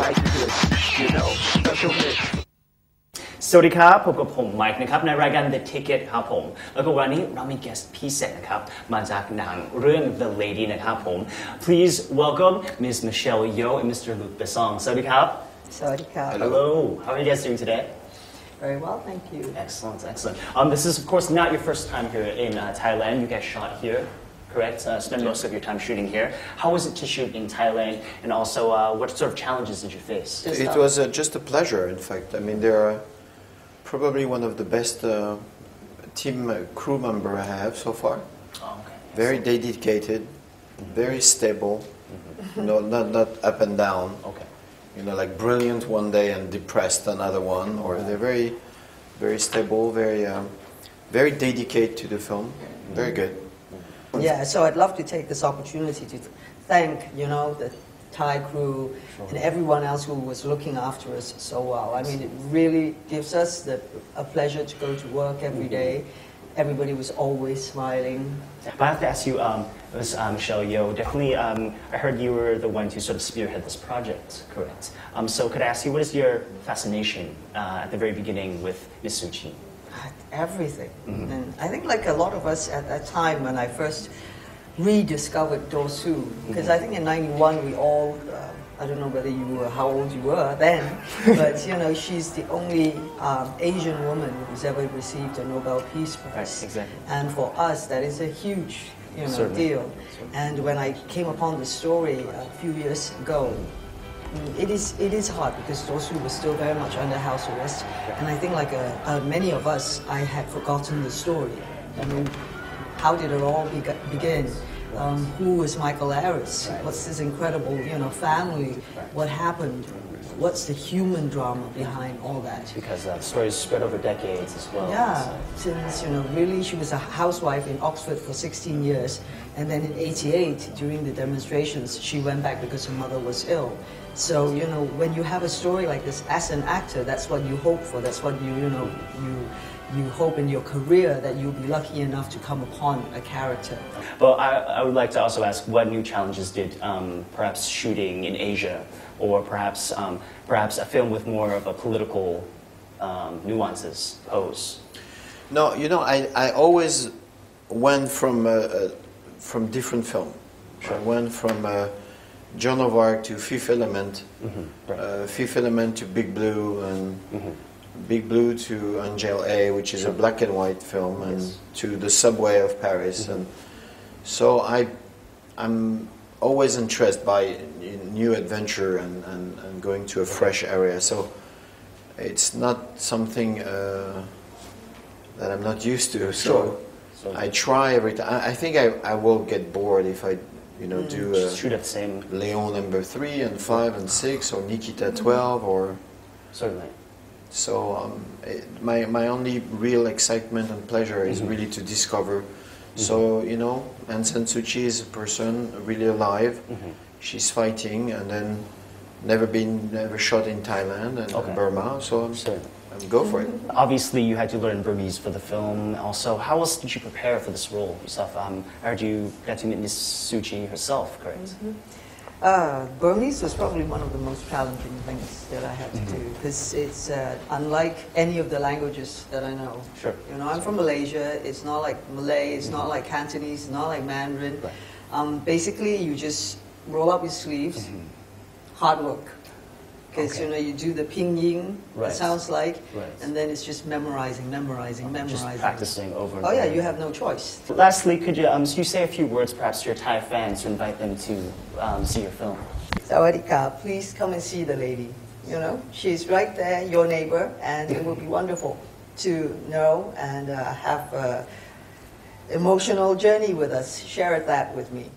like this, you know, special mix. สวัสดีครับพบกับผมไมค์นะครับในรายการ The Ticket ครับผม แล้วก็วันนี้เรามี guest พิเศษนะครับ มาจากหนังเรื่อง The Lady นะครับผม Please welcome Ms. Michelle Yeoh and Mr. Luc Besson สวัสดีครับ Sawadika. Hello how are you guys doing today Very well, thank you. Excellent, excellent. Um, this is, of course, not your first time here in uh, Thailand. You guys shot here, correct? Uh, spent most of your time shooting here. How was it to shoot in Thailand? And also, uh, what sort of challenges did you face? Just It was uh, just a pleasure, in fact. I mean, they're probably one of the best uh, team uh, crew member I have so far. Oh, okay. Very dedicated, very stable. No, not not up and down. Okay. You know, like brilliant one day and depressed another one. Or they're very, very stable, very, um, very dedicated to the film. Very good. Yeah, so I'd love to take this opportunity to thank, you know, the Thai crew and everyone else who was looking after us so well. I mean, it really gives us the, a pleasure to go to work every day. Everybody was always smiling. But I have to ask you, um, was um, Michelle Yeoh. Definitely, um, I heard you were the one to sort of spearhead this project, correct? Um, so could I ask you, what is your fascination uh, at the very beginning with Miss Suchi? Everything. And I think like a lot of us at that time when I first rediscovered Dosu, because I think in 91 we all, uh, I don't know whether you were, how old you were then, but you know, she's the only um, Asian woman who's ever received a Nobel Peace Prize. Right, exactly. And for us, that is a huge you know, Certainly. deal. And when I came upon the story a few years ago, Mm, It is, it is hard because Dosu was still very much under house arrest. And I think, like uh, uh, many of us, I had forgotten the story. I mean, how did it all beg- begin? Um, who was Michael Harris? What's this incredible, you know, family? What happened? What's the human drama behind all that? Because uh, the story is spread over decades as well. Yeah, since, you know, really she was a housewife in Oxford for 16 years. And then in 88, during the demonstrations, she went back because her mother was ill. So, you know, when you have a story like this as an actor, that's what you hope for. That's what you, you know, you, you hope in your career that you'll be lucky enough to come upon a character. But I, I would like to also ask what new challenges did um, perhaps shooting in Asia or perhaps, um, perhaps a film with more of a political um, nuances pose? No, you know, I, I always went from uh, uh, from different film. I went from uh, Joan of Arc to Fifth Element, Mm-hmm. right. uh, Fifth Element to Big Blue, and Big Blue to Angel A, which is a black and white film, and Yes. to The Subway of Paris. And so I, I'm always interested by new adventure and, and, and going to a fresh area. So it's not something uh, that I'm not used to. So Sure. So- I try every time. I I think I, I will get bored if I, you know, do Just uh, shoot at same, Leon number three and five and six or Nikita twelve or certainly. So. Um, it, my my only real excitement and pleasure is really to discover. So you know, Aung San Suu Kyi is a person really alive. She's fighting and then never been never shot in Thailand and Okay. Burma. So I'm, Certainly. I'm go for it. Obviously, you had to learn Burmese for the film. Also, how else did you prepare for this role yourself? Um, I heard you got to meet Miss Suchi herself, correct? Uh, Burmese was probably one of the most challenging things that I had to do because it's uh, unlike any of the languages that I know. Sure. You know, I'm from Malaysia. It's not like Malay. It's not like Cantonese. It's not like Mandarin. Right. Um, basically, you just roll up your sleeves, hard work. Because Okay. you know you do the pinyin. Right. It sounds like, Right. and then it's just memorizing, memorizing, memorizing. Just practicing over Oh yeah, you have no choice. Lastly, could you, um, you say a few words perhaps to your Thai fans to invite them to um, see your film? Sawadika, please come and see the lady. You know, she's right there, your neighbor, and it will be wonderful to know and uh, have an emotional journey with us. Share that with me.